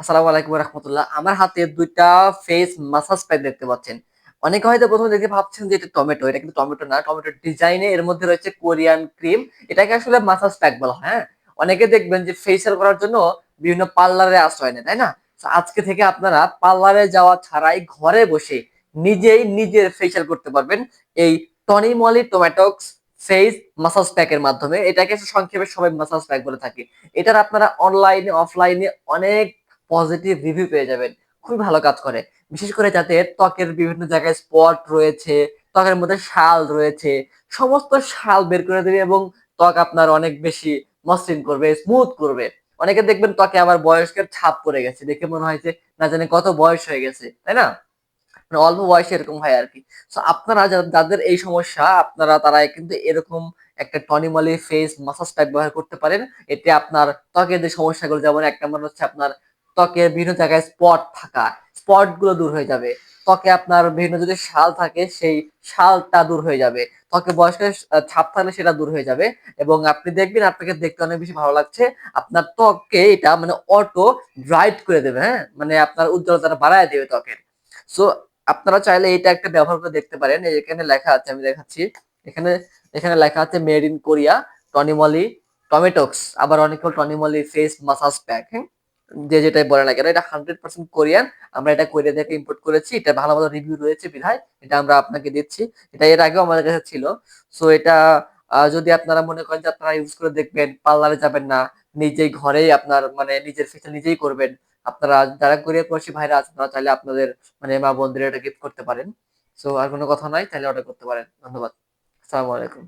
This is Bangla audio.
আসসালামু আলাইকুম রহমতুল্লাহ আমার হাতে দুইটা ফেস মাসাজ প্যাক দেখতে পাচ্ছেন। অনেকে হয়তো প্রথমে দেখে ভাবছেন যে এটা টমেটো, এটা কিন্তু টমেটো না টমেটোর ডিজাইনে এর মধ্যে রয়েছে কোরিয়ান ক্রিম। এটাকে আসলে মাসাজ প্যাক বলা হয় অনেকে দেখবেন যে ফেসিয়াল করার জন্য বিভিন্ন পার্লারে আশ্রয় নেয়, তাই না? আজকে থেকে আপনারা পার্লারে যাওয়া ছাড়াই ঘরে বসে নিজেই নিজের ফেসিয়াল করতে পারবেন এই টনিমলি টোম্যাটোক্স ফেস মাসাজ প্যাকের মাধ্যমে। এটাকে সংক্ষেপে সবাই মাসাজ প্যাক বলে থাকে। এটার আপনারা অনলাইনে অফলাইনে অনেক পজিটিভ রিভিউ পেয়ে যাবেন। খুবই ভালো কাজ করে। বিশেষ করে যাতে ত্বকের বিভিন্ন জায়গায় স্পট রয়েছে, ত্বকের মধ্যে শাল রয়েছে, সমস্ত শাল বের করে দেবে এবং ত্বক আপনার অনেক বেশি মসৃণ করবে স্মুথ করবে। অনেকে দেখবেন ত্বকে আবার বয়স্কের ছাপ পড়ে গেছে, দেখে মনে হয় যে না জানি কত বয়স হয়ে গেছে, তাই না? মানে অল্প বয়সে এরকম হয় আর কি তো আপনারা যাদের এই সমস্যা, আপনারা, তারা কিন্তু এরকম একটা টনিমলি ফেস মাসাজ প্যাক ব্যবহার করতে পারেন। এতে আপনার ত্বকের যে সমস্যাগুলো, যেমন এক নম্বর হচ্ছে আপনার ত্বকের বিভিন্ন জায়গায় স্পট থাকা স্পটগুলো দূর হয়ে যাবে। ত্বকে আপনার বিভিন্ন যদি শাল থাকে, সেই শালটা দূর হয়ে যাবে। ত্বকে বয়স্কের ছাপ থাকলে সেটা দূর হয়ে যাবে। এবং আপনি দেখবেন আপনাকে দেখতে অনেক বেশি ভালো লাগছে। আপনার ত্বককে এটা মানে অটো ব্রাইট করে দেবে হ্যাঁ? মানে আপনার উজ্জ্বলতাটা বাড়ায় দেবে ত্বকের। সো আপনারা চাইলে এটা একটা ব্যবহার করে দেখতে পারেন। এখানে লেখা আছে, আমি দেখাচ্ছি। এখানে এখানে লেখা আছে made in Korea TonyMoly Tomatox আবার অনেকে টনিমলি ফেস মাসাজ প্যাক হ্যাঁ? যে যেটাই বলে না কেন, এটা হান্ড্রেড পার্সেন্ট কোরিয়ান। আমরা এটা কোরিয়া থেকে ইম্পোর্ট করেছি। এটা ভালো ভালো রিভিউ রয়েছে বিধায়। এটা আমরা আপনাকে দিচ্ছি। এটা এর আগেও আমাদের কাছে ছিল। সো এটা যদি আপনারা মনে করেন যে আপনারা ইউজ করে দেখবেন, পার্লারে যাবেন না, নিজেই ঘরেই আপনার মানে নিজের ফেসিয়াল নিজেই করবেন, আপনারা যারা কোরিয়া প্রবাসী ভাইরা আছেন তারা চাইলে আপনাদের মানে মা বোনদের এটা গিফট করতে পারেন। সো আর কোনো কথা নাই, তাহলে অর্ডার করতে পারেন। ধন্যবাদ। আসসালামু আলাইকুম।